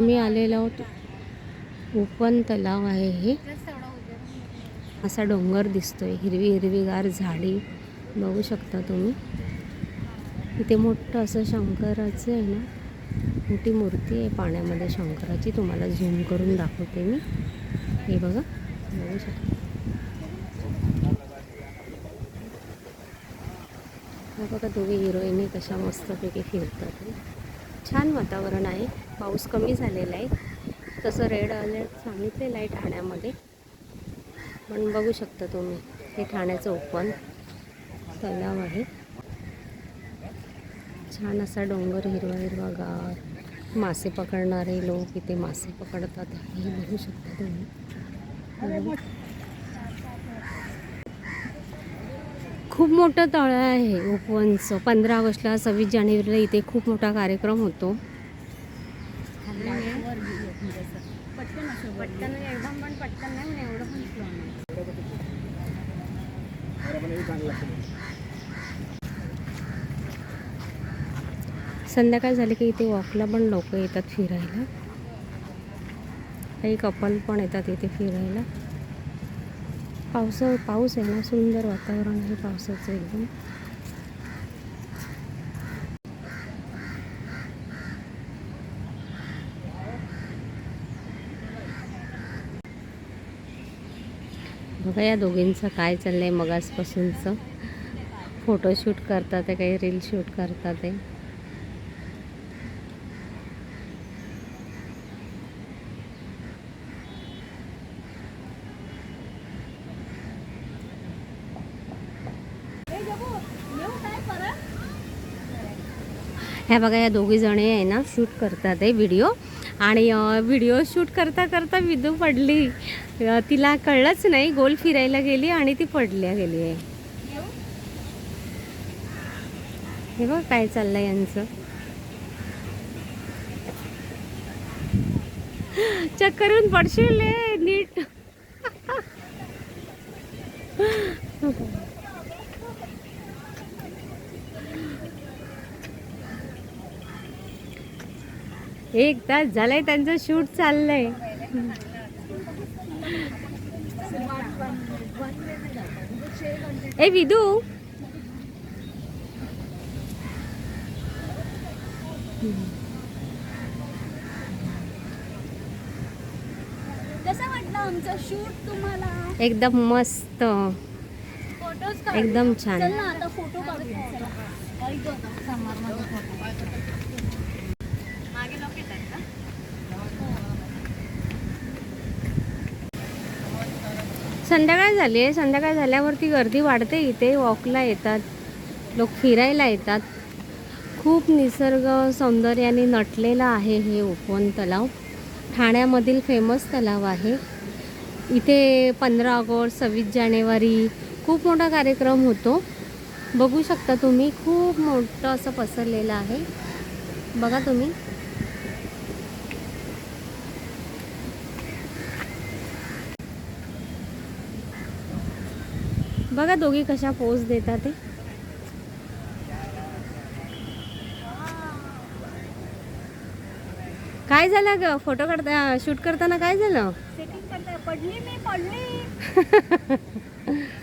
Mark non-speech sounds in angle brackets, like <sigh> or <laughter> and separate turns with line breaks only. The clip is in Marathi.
मी आलेलो आहोत ओपन तलाव आहे हे. असा डोंगर दिसतोय. हिरवी हिरवीगार झाडी. बघू शकता तुम्ही. इथे मोठं असं शंकराचं आहे ना मोठी मूर्ती आहे पाण्यामध्ये शंकराची. तुम्हाला झूम करून दाखवते मी. हे बघा. बघू शकता. बघा दोघे हिरोईनी कशा मस्तपैकी फिरतात. छान वातावरण आहे. पाऊस कमी झालेला आहे. तसं रेड अलर्ट सांगितलेलं आहे ठाण्यामध्ये. पण बघू शकता तुम्ही हे ठाण्याचं ओपन तलाव आहे. छान असा डोंगर हिरवा हिरवा गार. मासे पकडणारे लोक इथे मासे पकडतात. हे बघू शकता तुम्ही. खूप मोठं तळं आहे उपवनचं पंधरा ऑगस्टला सव्वीस जानेवारीला इथे खूप मोठा कार्यक्रम होतो. संध्याकाळ झाली की इथे वॉकला पण लोक येतात फिरायला. काही कपल पण येतात इथे फिरायला. पावसा पाऊस आहे ना सुंदर वातावरण आहे पावसाचं एकदम. बघा या दोघींचं काय चाललंय मगासपासूनचं. फोटोशूट करतात आहे काही रील शूट करतात आहे. ह्या बघा या दोघी जणी आहे ना शूट करतात आहे व्हिडिओ आणि व्हिडिओ शूट करता करता विदू पडली. तिला कळलंच नाही गोल फिरायला गेली आणि ती पडल्या गेली आहे. हे बघ काय चाललंय यांचं. चक्करून पडशील एक तास झालाय त्यांचं शूट चाललंय. ए विदू.
कसं वाटलं आमचं शूट तुम्हाला?
एकदम मस्त. एकदम छान.
आता फोटो काढूया चला. ऐक गं, समोरमध्ये photo. मागे लोक येतात का
संध्याकाळ झाली आहे. संध्याकाळ झाल्यावरती गर्दी वाढते इथे. वॉकला येतात. लोक फिरायला येतात. खूप निसर्ग सौंदर्याने नटलेलं आहे हे उपवन तलाव. ठाण्यामधील फेमस तलाव आहे. इथे पंधरा ऑगस्ट सव्वीस जानेवारी खूप मोठा कार्यक्रम होतो. बघू शकता तुम्ही खूप मोठं असं पसरलेलं आहे. बघा तुम्ही. बघा दोघी कशा पोज देतात ते. काय झालं ग? फोटो काढता शूट करताना काय झालं?
पडली मी पडली. <laughs>